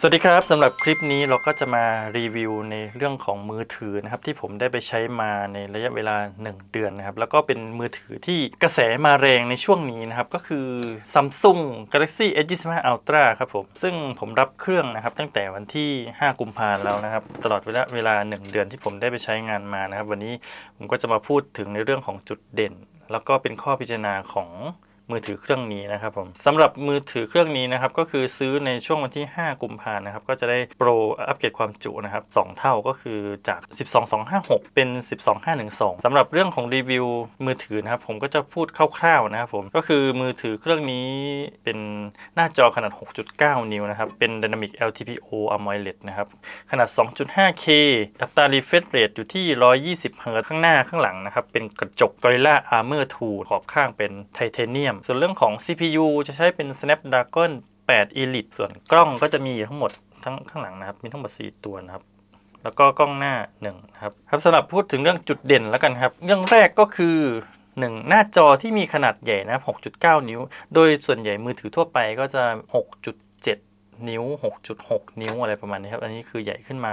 สวัสดีครับสำหรับคลิปนี้เราก็จะมารีวิวในเรื่องของมือถือนะครับที่ผมได้ไปใช้มาในระยะเวลา 1 เดือนนะครับแล้วก็เป็นมือถือที่กระแสมาแรงในช่วงนี้นะครับก็คือ Samsung Galaxy S25 Ultra ครับผมซึ่งผมรับเครื่องนะครับตั้งแต่วันที่ 5 กุมภาพันธ์แล้วนะครับตลอดเวลาเวลา 1 เดือนที่ผมได้ไปใช้งานมานะครับวันนี้ผมก็จะมาพูดถึงในเรื่องของจุดเด่น แล้วก็เป็นข้อพิจารณาของ มือถือเครื่องนี้นะครับผมสำหรับมือถือเครื่องนี้นะครับก็คือซื้อในช่วงวันที่ 5 กุมภาพันธ์นะครับก็จะได้โปรอัปเกรดความจุนะครับ2เท่าก็คือจาก 12256 เป็น 12512สำหรับเรื่องของรีวิวมือถือนะครับผมก็จะพูดคร่าวๆนะครับผมก็คือมือถือเครื่องนี้เป็นหน้าจอขนาด 6.9 นิ้วนะครับเป็น Dynamic LTPO AMOLED นะครับขนาด 2.5K อัตรา refresh rate อยู่ที่ 120 Hz ข้างหน้าข้างหลังนะครับเป็นกระจก Gorilla Armor 2 ขอบข้างเป็นไทเทเนียมส่วนเรื่องของ CPU จะใช้เป็น Snapdragon 8 Elite ส่วนกล้องก็จะมีทั้งหมดทั้งข้างหลังนะครับ มีทั้งหมด 4 ตัวนะครับแล้วก็กล้องหน้า1นะครับครับสำหรับพูดถึงเรื่องจุดเด่นแล้วกันครับ เรื่องแรกก็คือ1หน้าจอที่มีขนาดใหญ่นะครับ6.9 นิ้ว โดยส่วนใหญ่มือถือทั่วไปก็จะ 6.7 นิ้ว 6.6 นิ้วอะไรประมาณนี้ครับ อันนี้คือใหญ่ขึ้นมา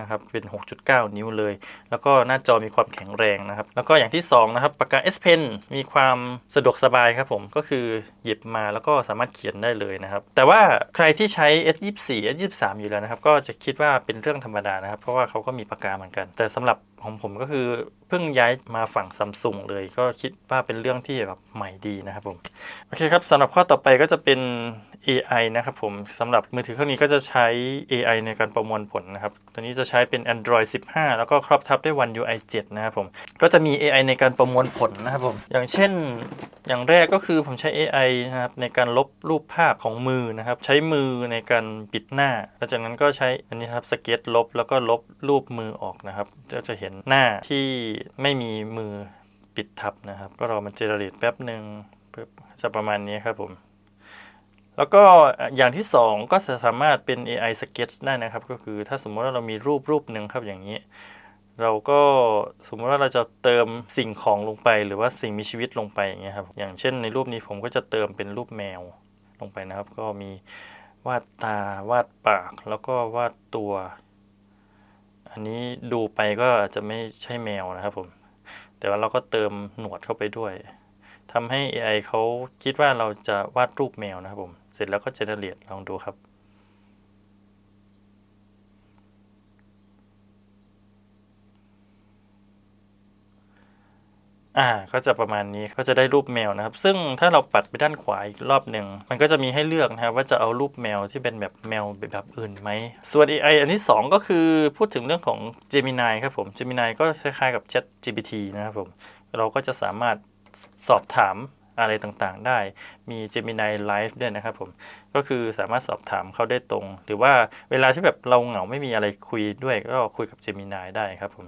นะครับเป็น 6.9 นิ้วเลย แล้วก็หน้าจอมีความแข็งแรงนะครับ แล้วก็อย่างที่2นะครับปากกา S Pen มีความสะดวกสบายครับผมก็คือหยิบมาแล้วก็สามารถเขียนได้เลยนะครับ แต่ว่าใครที่ใช้ S24 S23 อยู่แล้วนะครับ ก็จะคิดว่าเป็นเรื่องธรรมดานะครับ เพราะว่าเขาก็มีปากกาเหมือนกัน แต่สำหรับของผมก็คือเพิ่งย้ายมาฝั่งซัมซุงเลย ก็คิดว่าเป็นเรื่องที่แบบใหม่ดีนะครับผมโอเคครับสำหรับข้อต่อไปก็จะเป็น AI นะครับผมสำหรับมือถือเครื่องนี้ก็จะใช้ AI ในการประมวลผลนะครับ ตัวนี้จะใช้เป็น Android 15 แล้วก็ครอบทับด้วย One UI 7 นะครับผม ก็จะมี AI ในการประมวลผลนะครับผม อย่างเช่น อย่างแรกก็คือผมใช้ AI นะครับในการลบรูปภาพของมือนะครับ ใช้มือในการปิดหน้าหลังจากนั้นก็ใช้อันนี้ครับสเก็ตลบแล้วก็ลบรูปมือออกนะครับก็จะเห็นหน้าที่ไม่มีมือปิดทับนะครับ ก็รอมันเจเนเรตแป๊บหนึ่งปึ๊บจะประมาณนี้ครับผม แล้วก็อย่างที่สองก็สามารถเป็น AI sketch ได้นะครับ ก็คือถ้าสมมติว่าเรามีรูปรูปหนึ่งครับอย่างนี้ เราก็สมมติว่าเราจะเติมสิ่งของลงไป หรือว่าสิ่งมีชีวิตลงไปอย่างเงี้ยครับอย่างเช่นในรูปนี้ผมก็จะเติมเป็นรูปแมวลงไปนะครับ ก็มีวาดตาวาดปาก แล้วก็วาดตัว อันนี้ดูไปก็จะไม่ใช่แมวนะครับผมแต่ว่าเราก็เติมหนวดเข้าไปด้วยทำให้ AI เขาคิดว่าเราจะวาดรูปแมวนะครับผม เสร็จแล้วก็เจเนเรตลองดูครับ อ่าก็จะประมาณนี้ก็จะได้รูปแมวนะครับ ซึ่งถ้าเราปัดไปด้านขวาอีกรอบหนึ่ง มันก็จะมีให้เลือกนะครับ ว่าจะเอารูปแมวที่เป็นแบบแมวแบบอื่นไหม ส่วน AI อันที่ 2 ก็คือพูดถึงเรื่องของ Gemini ครับผม Gemini ก็คล้ายๆกับ Chat GPT นะครับผม เราก็จะสามารถสอบถาม อะไรต่างๆ ได้ มี Gemini Live ด้วยนะครับผม ก็คือสามารถสอบถามเขาได้ตรง หรือว่าเวลาที่แบบเราเหงาไม่มีอะไรคุยด้วย ก็คุยกับ Gemini ได้ครับผม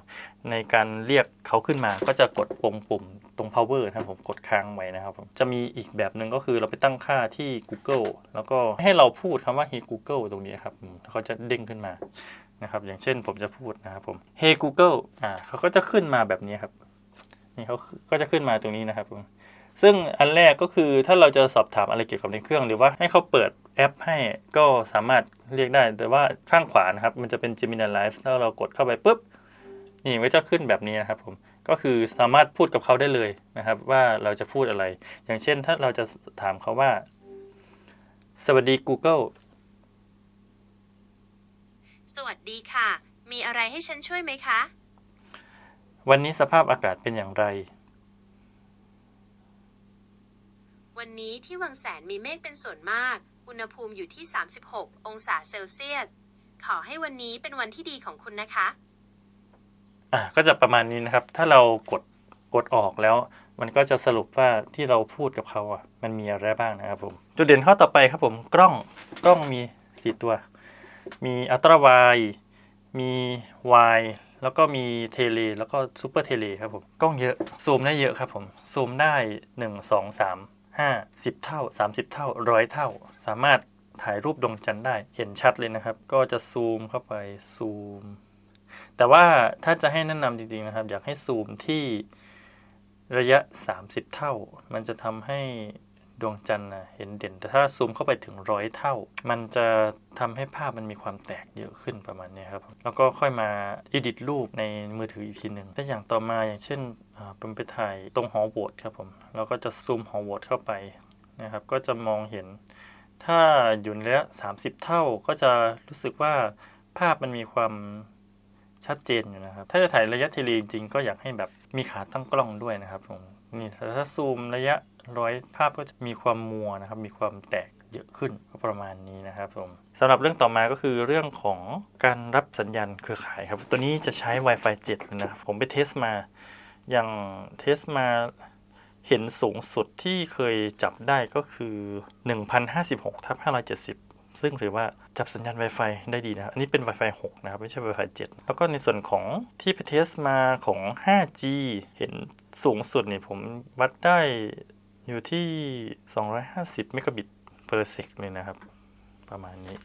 ในการเรียกเขาขึ้นมาก็จะกดปุ่มปุ่มตรง power นะครับผมกดค้างไว้นะครับผม จะมีอีกแบบหนึ่งก็คือเราไปตั้งค่าที่ Google แล้วก็ให้เราพูดคำว่า hey Google ตรงนี้ครับเขาจะเด้งขึ้นมานะครับ อย่างเช่นผมจะพูดนะครับผม hey Google อ่าเขาก็จะขึ้นมาแบบนี้ครับ นี่เขาก็จะขึ้นมาตรงนี้นะครับผม ซึ่งอันแรกก็คือถ้าเราจะสอบถามอะไรเกี่ยวกับในเครื่อง หรือว่าให้เขาเปิดแอปให้ก็สามารถเรียกได้ แต่ว่าข้างขวานะครับ มันจะเป็น Gemini Live ถ้าเรากดเข้าไปปุ๊บ นี่มันก็จะขึ้นแบบนี้นะครับผมก็คือสามารถพูดกับเขาได้เลยนะครับ ว่าเราจะพูดอะไร อย่างเช่นถ้าเราจะถามเขาว่า สวัสดี Google สวัสดีค่ะ มีอะไรให้ฉันช่วยไหมคะ วันนี้สภาพอากาศเป็นอย่างไร วันนี้ที่วังแสนมีเมฆเป็นส่วนมาก อุณหภูมิอยู่ที่ 36 องศาเซลเซียส ขอให้วันนี้เป็นวันที่ดีของคุณนะคะ อะก็จะประมาณนี้นะครับ ถ้าเรากดกดออกแล้ว มันก็จะสรุปว่าที่เราพูดกับเขาอะ มันมีอะไรบ้างนะครับผม จุดเด่นข้อต่อไปครับผม กล้อง กล้องมี 4 ตัว มีอัลตร้าไวมีไวแล้วก็มีเทเลแล้วก็ซูเปอร์เทเลครับผม กล้องเยอะ ซูมได้เยอะครับผม ซูมได้ 1 2 3 5 10 เท่า 30 เท่าร้อยเท่า สามารถถ่ายรูปดวงจันทร์ได้เห็นชัดเลยนะครับ ก็จะซูมเข้าไปซูม แต่ว่าถ้าจะให้แนะนำจริงๆนะครับ อยากให้ซูมที่ระยะ 30 เท่า มันจะทำให้ ดวงจันทร์นะเห็นเด่น แต่ถ้าซูมเข้าไปถึงร้อยเท่า มันจะทำให้ภาพมันมีความแตกเยอะขึ้นประมาณนี้ครับ แล้วก็ค่อยมาอิดิทรูปในมือถืออีกทีหนึ่งถ้าอย่างต่อมาอย่างเช่นผมไปถ่ายตรงหอโหวตครับผมเราก็จะซูมหอโหวตเข้าไปนะครับ ก็จะมองเห็น ถ้าอยู่ในระยะ30 เท่าก็จะรู้สึกว่าภาพมันมีความชัดเจนอยู่นะครับ ถ้าจะถ่ายระยะเทเลจริงก็อยากให้แบบมีขาตั้งกล้องด้วยนะครับผมนี่แต่ถ้าซูมระยะ ร้อยภาพก็จะมีความมัวนะครับ มีความแตกเยอะขึ้นก็ประมาณนี้นะครับผมสำหรับเรื่องต่อมาก็คือเรื่องของการรับสัญญาณเครือข่ายครับ ตัวนี้จะใช้ Wi-Fi 7เลยนะครับ ผมไปเทสมาอย่างเทสมาเห็นสูงสุดที่เคยจับได้ก็คือ 1056ทับ570 ซึ่งถือว่าจับสัญญาณ Wi-Fi ได้ดีนะครับอันนี้เป็น Wi-Fi 6 นะครับ ไม่ใช่ Wi-Fi 7 แล้วก็ในส่วนของที่ไปเทสมาของ 5G เห็นสูงสุดเนี่ยผมวัดได้ อยู่ที่ 250 เมกะบิต per sec เลยนะครับ ประมาณนี้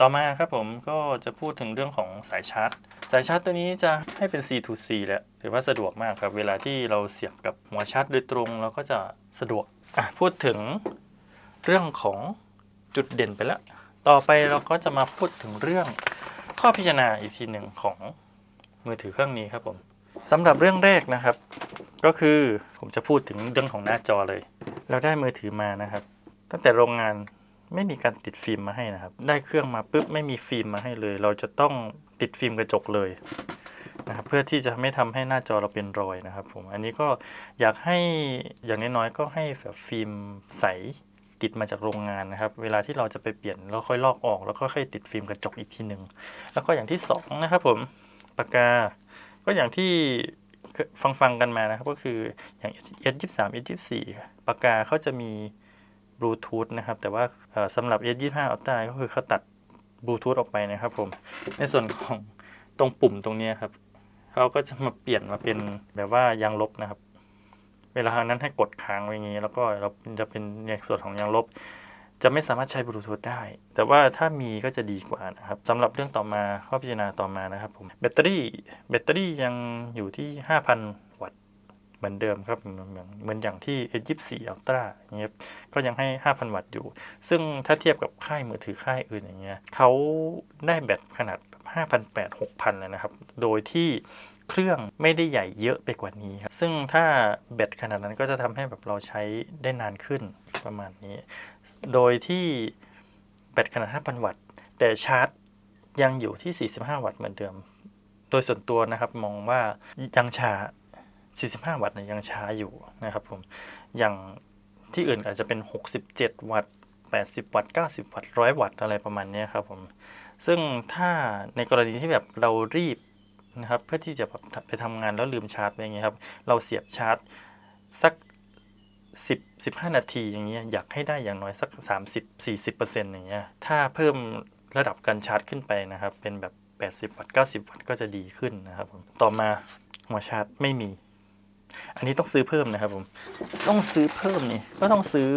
ต่อมาครับผมก็จะพูดถึงเรื่องของสายชาร์จ สายชาร์จตัวนี้จะให้เป็น C to C แล้วถือว่าสะดวกมากครับ เวลาที่เราเสียบกับหัวชาร์จโดยตรงเราก็จะสะดวก พูดถึงเรื่องของจุดเด่นไปแล้ว ต่อไปเราก็จะมาพูดถึงเรื่องข้อพิจารณาอีกทีหนึ่งของมือถือเครื่องนี้ครับผมสำหรับเรื่องแรกนะครับ ก็คือผมจะพูดถึงเรื่องของหน้าจอเลย เราได้มือถือมานะครับ ตั้งแต่โรงงานไม่มีการติดฟิล์มมาให้นะครับ ได้เครื่องมาปุ๊บไม่มีฟิล์มมาให้เลย เราจะต้องติดฟิล์มกระจกเลยนะครับเพื่อที่จะไม่ทำให้หน้าจอเราเป็นรอยนะครับผมอันนี้ก็อยากให้อย่างน้อยๆก็ให้แบบฟิล์มใสติดมาจากโรงงานนะครับ เวลาที่เราจะไปเปลี่ยนเราค่อยลอกออก แล้วก็ค่อยติดฟิล์มกระจกอีกทีหนึ่งแล้วก็อย่างที่สองนะครับผมปากกา ก็อย่างที่ ฟังฟังๆกันมานะครับ ก็คืออย่าง S23 S24 ปากกาเขาจะมีบลูทูธนะครับ แต่ว่าสำหรับ S25 Ultra ก็คือเขาตัดบลูทูธออกไปนะครับผม ในส่วนของตรงปุ่มตรงนี้ครับเขาก็จะมาเปลี่ยนมาเป็นแบบว่ายางลบนะครับ เวลานั้นให้กดค้างไว้อย่างนี้ แล้วก็เราจะเป็นในส่วนของยางลบ จะไม่สามารถใช้บลูทูธได้ แต่ว่าถ้ามีก็จะดีกว่านะครับสำหรับเรื่องต่อมาข้อพิจารณาต่อมานะครับผมแบตเตอรี่แบตเตอรี่ยังอยู่ที่ 5,000 วัตต์เหมือนเดิมครับเหมือนเหมือนอนอย่างที่ S24 Ultra อย่างเงี้ยก็ยังให้ 5,000 วัตต์อยู่ ซึ่งถ้าเทียบกับค่ายมือถือค่ายอื่นอย่างเงี้ยเขาได้แบตขนาด 5,800 6,000 เลยนะครับ โดยที่ เครื่องไม่ได้ใหญ่เยอะไปกว่านี้ครับซึ่งถ้าแบตขนาดนั้นก็จะทำให้แบบเราใช้ได้นานขึ้นประมาณนี้ โดยที่แบตขนาด 5,000 วัตต์ แต่ชาร์จยังอยู่ที่ 45 วัตต์เหมือนเดิม โดยส่วนตัวนะครับมองว่ายังช้า 45 วัตต์เนี่ยยังช้าอยู่นะครับผม อย่างที่อื่นอาจจะเป็น 67 วัตต์ 80 วัตต์ 90 วัตต์ 100 วัตต์อะไรประมาณนี้ครับผม ซึ่งถ้าในกรณีที่แบบเรารีบ นะครับเพื่อที่จะไปทำงานแล้วลืมชาร์จไปอย่างเงี้ยครับเราเสียบชาร์จสัก 10 15 นาทีอย่างเงี้ยอยากให้ได้อย่างน้อยสัก 30 40อย่างเงี้ยถ้าเพิ่มระดับการชาร์จขึ้นไปนะครับ เป็นแบบ 80 วัตต์90 วัตต์ก็จะดีขึ้นนะครับผมต่อมาหัวชาร์จไม่มี อันนี้ต้องซื้อเพิ่มนะครับผมต้องซื้อเพิ่มนี่ก็ต้องซื้อ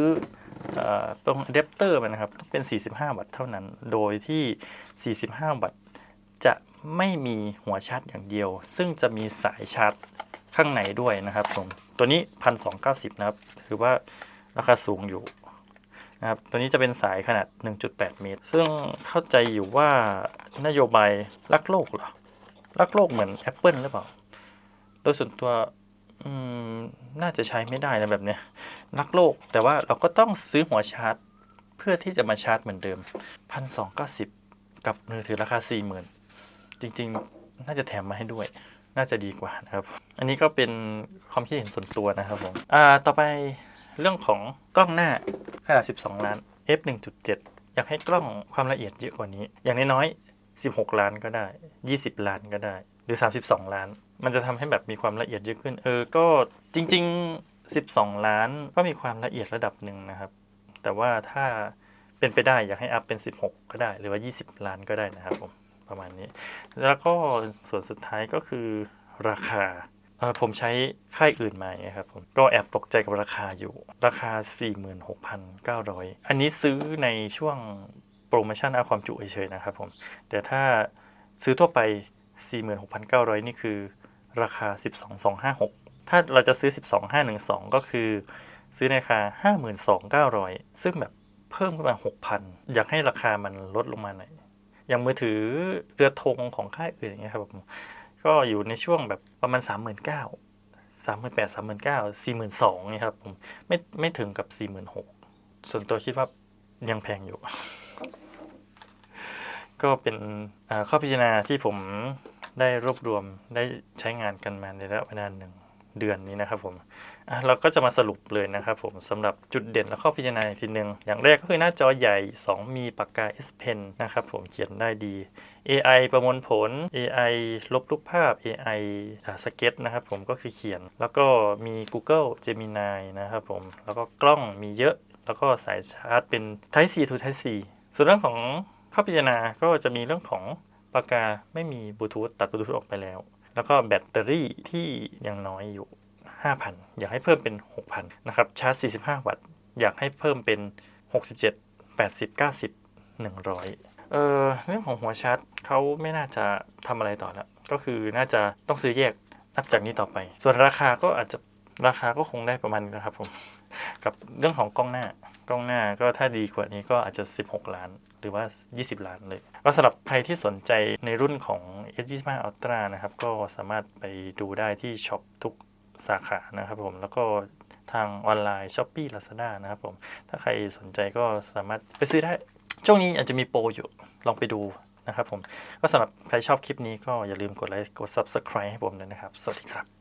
เออตรงอะแดปเตอร์มันนะครับต้องเป็น 45 วัตต์เท่านั้น โดยที่ 45 วัตต์จะ ไม่มีหัวชาร์จอย่างเดียว ซึ่งจะมีสายชาร์จข้างในด้วยนะครับผมตัวนี้1,290นะครับถือว่าราคาสูงอยู่นะครับตัวนี้จะเป็นสายขนาด 1.8 เมตร ซึ่งเข้าใจอยู่ว่านโยบายรักโลกเหรอรักโลกเหมือน Apple หรือเปล่า โดยส่วนตัวน่าจะใช้ไม่ได้นะแบบเนี้ยรักโลกแต่ว่าเราก็ต้องซื้อหัวชาร์จ เพื่อที่จะมาชาร์จเหมือนเดิมพันสองเก้าสิบกับมือถือราคาสี่หมื่น จริง ๆ น่าจะแถมมาให้ด้วย น่าจะดีกว่านะครับ อันนี้ก็เป็นความคิดเห็นส่วนตัวนะครับผมอ่าต่อไปเรื่องของกล้องหน้าขนาด 12 ล้าน f 1.7 อยากให้กล้องความละเอียดเยอะกว่านี้ อย่างน้อยๆ16 ล้านก็ได้ 20 ล้านก็ได้ หรือ 32 ล้าน มันจะทำให้แบบมีความละเอียดเยอะขึ้น เออ ก็จริง ๆ 12 ล้านก็มีความละเอียดระดับหนึ่งนะครับ แต่ว่าถ้าเป็นไปได้อยากให้อัพเป็น 16 ก็ได้ หรือว่า 20 ล้านก็ได้นะครับผม ประมาณนี้ แล้วก็ส่วนสุดท้ายก็คือราคาผมใช้ค่ายอื่นมาไงครับผมก็แอบตกใจกับราคาอยู่ ราคา 46,900 อันนี้ซื้อในช่วงโปรโมชั่นเอาความจุเฉยๆนะครับผม แต่ถ้าซื้อทั่วไป 46,900 นี่คือราคา 12256 ถ้าเราจะซื้อ 12512 ก็คือ ซื้อในราคา 52,900 ซึ่งแบบเพิ่มขึ้นมา 6,000 อยากให้ราคามันลดลงมาหน่อย อย่างมือถือเรือธงของค่ายอื่นอย่างเงี้ยครับผมก็อยู่ในช่วงแบบประมาณ 39,000 3 8 0 0 3 9 4 2 0 0นี่ครับผมไม่ไม่ถึงกับ 46,000ส่วนตัวคิดว่ายังแพงอยู่ ก็เป็นข้อพิจารณาที่ผมได้รวบรวมได้ใช้งานกันมาในระยะเวลาหนึ่งเดือนนี้นะครับผม เราก็จะมาสรุปเลยนะครับผมสำหรับจุดเด่นและข้อพิจารณาอีกทีหนึ่งอย่างแรกก็คือหน้าจอใหญ่ 2 มีปากกา S Pen นะครับผมเขียนได้ดี AI ประมวลผล AI ลบรูปภาพ AI สเก็ตนะครับผมก็คือเขียน แล้วก็มี Google Gemini นะครับผม แล้วก็กล้องมีเยอะ แล้วก็สายชาร์จเป็น Type C to Type C ส่วนเรื่องของข้อพิจารณาก็จะมีเรื่องของปากกาไม่มีบลูทูธตัดบลูทูธออกไปแล้ว แล้วก็แบตเตอรี่ที่ยังน้อยอยู่ 5,000 อยากให้เพิ่มเป็น 6,000 นะครับ ชาร์จ 45 วัตต์ อยากให้เพิ่มเป็น 67 80 90 100 เออเรื่องของหัวชาร์จเขาไม่น่าจะทำอะไรต่อแล้ว ก็คือน่าจะต้องซื้อแยกนับจากนี้ต่อไป ส่วนราคาก็อาจจะราคาก็คงได้ประมาณนี้นะครับผม กับเรื่องของกล้องหน้ากล้องหน้าก็ถ้าดีกว่านี้ก็อาจจะ 16 ล้าน หรือว่า 20 ล้านเลย ก็สำหรับใครที่สนใจในรุ่นของ S25 Ultra นะครับ ก็สามารถไปดูได้ที่ช็อปทุก สาขานะครับผมแล้วก็ทางออนไลน์ s h อ p e e Lazada นะครับผม ถ้าใครสนใจก็สามารถไปซื้อได้ ช่วงนี้อาจจะมีโปรอยู่ ลองไปดูนะครับผม ก็สำหรับใครชอบคลิปนี้ก็อย่าลืมกดไลค์ กด Subscribe ให้ผมด้วยนะครับ สวัสดีครับ